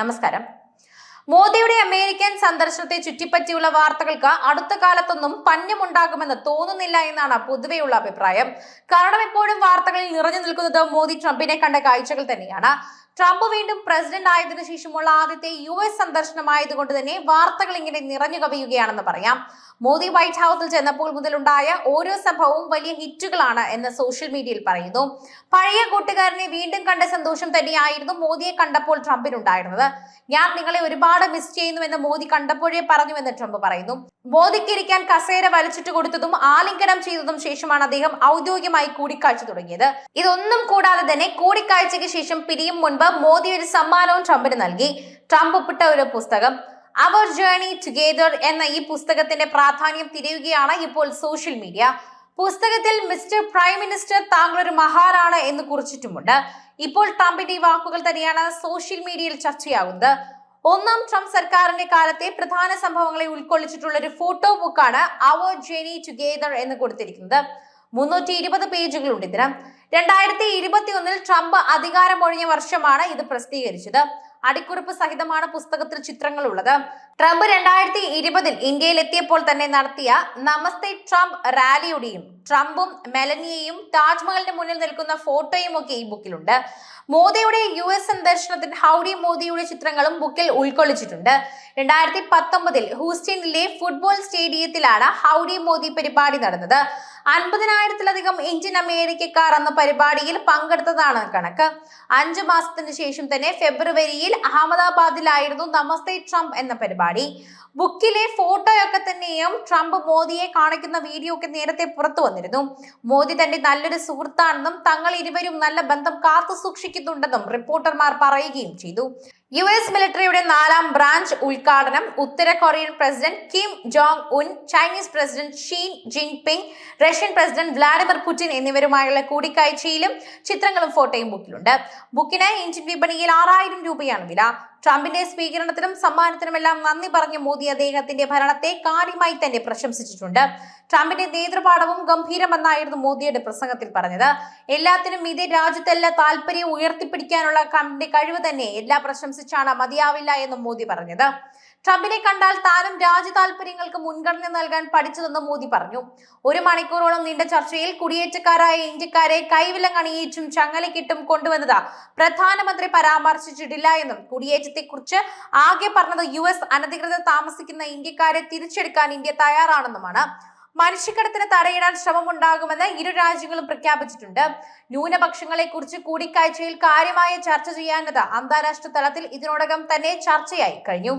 നമസ്കാരം. മോദിയുടെ അമേരിക്കൻ സന്ദർശനത്തെ ചുറ്റിപ്പറ്റിയുള്ള വാർത്തകൾക്ക് അടുത്ത കാലത്തൊന്നും പഞ്ഞമുണ്ടാകുമെന്ന് തോന്നുന്നില്ല എന്നാണ് പൊതുവെയുള്ള അഭിപ്രായം. കാരണം എപ്പോഴും വാർത്തകളിൽ നിറഞ്ഞു നിൽക്കുന്നത് മോദി ട്രംപിനെ കണ്ട കാഴ്ചകൾ തന്നെയാണ്. ട്രംപ് വീണ്ടും പ്രസിഡന്റ് ആയതിനു ശേഷമുള്ള ആദ്യത്തെ യു എസ് സന്ദർശനമായതുകൊണ്ട് തന്നെ വാർത്തകൾ ഇങ്ങനെ നിറഞ്ഞു കവിയുകയാണെന്ന് പറയാം. മോദി വൈറ്റ് ഹൗസിൽ ചെന്നപ്പോൾ മുതലുണ്ടായ ഓരോ സംഭവവും വലിയ ഹിറ്റുകളാണ് എന്ന് സോഷ്യൽ മീഡിയയിൽ പറയുന്നു. പഴയ കൂട്ടുകാരനെ വീണ്ടും കണ്ട സന്തോഷം തന്നെയായിരുന്നു മോദിയെ കണ്ടപ്പോൾ ട്രംപിനുണ്ടായിരുന്നത്. ഞാൻ നിങ്ങളെ ഒരുപാട് മിസ് ചെയ്യുന്നുവെന്ന് മോദി കണ്ടപ്പോഴേ പറഞ്ഞുവെന്ന് ട്രംപ് പറയുന്നു. മോദിക്കിരിക്കാൻ കസേര വലിച്ചിട്ട് കൊടുത്തതും ആലിംഗനം ചെയ്തതും ശേഷമാണ് അദ്ദേഹം ഔദ്യോഗികമായി കൂടിക്കാഴ്ച തുടങ്ങിയത്. ഇതൊന്നും കൂടാതെ തന്നെ കൂടിക്കാഴ്ചയ്ക്ക് ശേഷം പിരിയും മുൻപ് മോദി ഒരു സമ്മാനവും ട്രംപിന് നൽകി. ട്രംപ് ഒപ്പിട്ട ഒരു പുസ്തകം. അവർ ജേണി ടുഗെദർ എന്ന ഈ പുസ്തകത്തിന്റെ പ്രാധാന്യം തിരയുകയാണ് ഇപ്പോൾ സോഷ്യൽ മീഡിയ. പുസ്തകത്തിൽ മിസ്റ്റർ പ്രൈം മിനിസ്റ്റർ താങ്കൾ ഒരു മഹാനാണ് എന്ന് കുറിച്ചിട്ടുമുണ്ട്. ഇപ്പോൾ ട്രംപിന്റെ ഈ വാക്കുകൾ തന്നെയാണ് സോഷ്യൽ മീഡിയയിൽ ചർച്ചയാകുന്നത് ഒന്നാം ട്രംപ് സർക്കാരിന്റെ കാലത്തെ പ്രധാന സംഭവങ്ങളെ ഉൾക്കൊള്ളിച്ചിട്ടുള്ള ഒരു ഫോട്ടോ ബുക്കാണ് അവർ ജേണി ടുഗെദർ എന്ന് കൊടുത്തിരിക്കുന്നത്. മുന്നൂറ്റി ഇരുപത് പേജുകളുണ്ട് ഇതിന് രണ്ടായിരത്തി ഇരുപത്തി ഒന്നിൽ ട്രംപ് അധികാരമൊഴിഞ്ഞ വർഷമാണ് ഇത് പ്രസിദ്ധീകരിച്ചത്. അടിക്കുറിപ്പ് സഹിതമാണ് പുസ്തകത്തിൽ ചിത്രങ്ങൾ ഉള്ളത് ട്രംപ് രണ്ടായിരത്തി ഇരുപതിൽ ഇന്ത്യയിൽ എത്തിയപ്പോൾ തന്നെ നടത്തിയ നമസ്തേ ട്രംപ് റാലിയുടെയും ട്രംപും മെലനിയയും താജ്മഹലിന് മുന്നിൽ നിൽക്കുന്ന ഫോട്ടോയും ഒക്കെ ഈ ബുക്കിലുണ്ട്. മോദിയുടെ യു എസ് സന്ദർശനത്തിൽ ഹൗഡി മോദിയുടെ ചിത്രങ്ങളും ബുക്കിൽ ഉൾക്കൊള്ളിച്ചിട്ടുണ്ട്. രണ്ടായിരത്തി പത്തൊമ്പതിൽ ഹൂസ്റ്റണിലെ ഫുട്ബോൾ സ്റ്റേഡിയത്തിലാണ് ഹൗഡി മോദി പരിപാടി നടന്നത്. അൻപതിനായിരത്തിലധികം ഇന്ത്യൻ അമേരിക്കക്കാർ അന്ന് പരിപാടിയിൽ പങ്കെടുത്തതാണ് കണക്ക്. അഞ്ചു മാസത്തിന് ശേഷം തന്നെ ഫെബ്രുവരിയിൽ അഹമ്മദാബാദിലായിരുന്നു നമസ്തേ ട്രംപ് എന്ന പരിപാടി. ബുക്കിലെ ഫോട്ടോയൊക്കെ തന്നെയും ട്രംപ് മോദിയെ കാണിക്കുന്ന വീഡിയോ ഒക്കെ നേരത്തെ പുറത്തു വന്നിരുന്നു. മോദി തന്റെ നല്ലൊരു സുഹൃത്താണെന്നും തങ്ങൾ ഇരുവരും നല്ല ബന്ധം കാത്തു സൂക്ഷിക്കുന്നുണ്ടെന്നും റിപ്പോർട്ടർമാർ പറയുകയും ചെയ്തു. യു എസ് മിലിറ്ററിയുടെ നാലാം ബ്രാഞ്ച് ഉദ്ഘാടനം ഉത്തര Korean president Kim Jong Un Chinese president Sheen Jinping Russian president Vladimir Putin എന്നിവരുമായുള്ള കൂടിക്കാഴ്ചയിലും ചിത്രങ്ങളും ഫോട്ടോയും ബുക്കിലുണ്ട്. ബുക്കിന് ഇന്ത്യൻ വിപണിയിൽ ആറായിരം രൂപയാണ് വില. ട്രംപിന്റെ സ്വീകരണത്തിനും സമ്മാനത്തിനുമെല്ലാം നന്ദി പറഞ്ഞ മോദി അദ്ദേഹത്തിന്റെ ഭരണത്തെ കാര്യമായി തന്നെ പ്രശംസിച്ചിട്ടുണ്ട്. ട്രംപിന്റെ നേതൃപാഠവും ഗംഭീരമെന്നായിരുന്നു മോദിയുടെ പ്രസംഗത്തിൽ പറഞ്ഞത്. എല്ലാത്തിനും ഇതേ രാജ്യത്തെല്ലാം താല്പര്യം ഉയർത്തിപ്പിടിക്കാനുള്ള ട്രംപിന്റെ കഴിവ് തന്നെ എല്ലാ പ്രശംസിച്ചാണ് മതിയാവില്ല എന്നും മോദി പറഞ്ഞത്. ട്രംപിനെ കണ്ടാൽ താനും രാജ്യ താല്പര്യങ്ങൾക്ക് മുൻഗണന നൽകാൻ പഠിച്ചതെന്ന് മോദി പറഞ്ഞു. ഒരു മണിക്കൂറോളം നീണ്ട ചർച്ചയിൽ കുടിയേറ്റക്കാരായ ഇന്ത്യക്കാരെ കൈവിലങ്ങണിയിച്ചും ചങ്ങലക്കിട്ടും കൊണ്ടുവന്നത് പ്രധാനമന്ത്രി പരാമർശിച്ചിട്ടില്ല എന്നും കുടിയേറ്റത്തെക്കുറിച്ച് ആകെ പറഞ്ഞത് യു എസ് അനധികൃത താമസിക്കുന്ന ഇന്ത്യക്കാരെ തിരിച്ചെടുക്കാൻ ഇന്ത്യ തയ്യാറാണെന്നുമാണ്. മനുഷ്യക്കടത്തിന് തടയിടാൻ ശ്രമമുണ്ടാകുമെന്ന് ഇരു രാജ്യങ്ങളും പ്രഖ്യാപിച്ചിട്ടുണ്ട്. ന്യൂനപക്ഷങ്ങളെ കുറിച്ച് കൂടിക്കാഴ്ചയിൽ കാര്യമായ ചർച്ച ചെയ്യാനത് അന്താരാഷ്ട്ര തലത്തിൽ ഇതിനോടകം തന്നെ ചർച്ചയായി കഴിഞ്ഞു.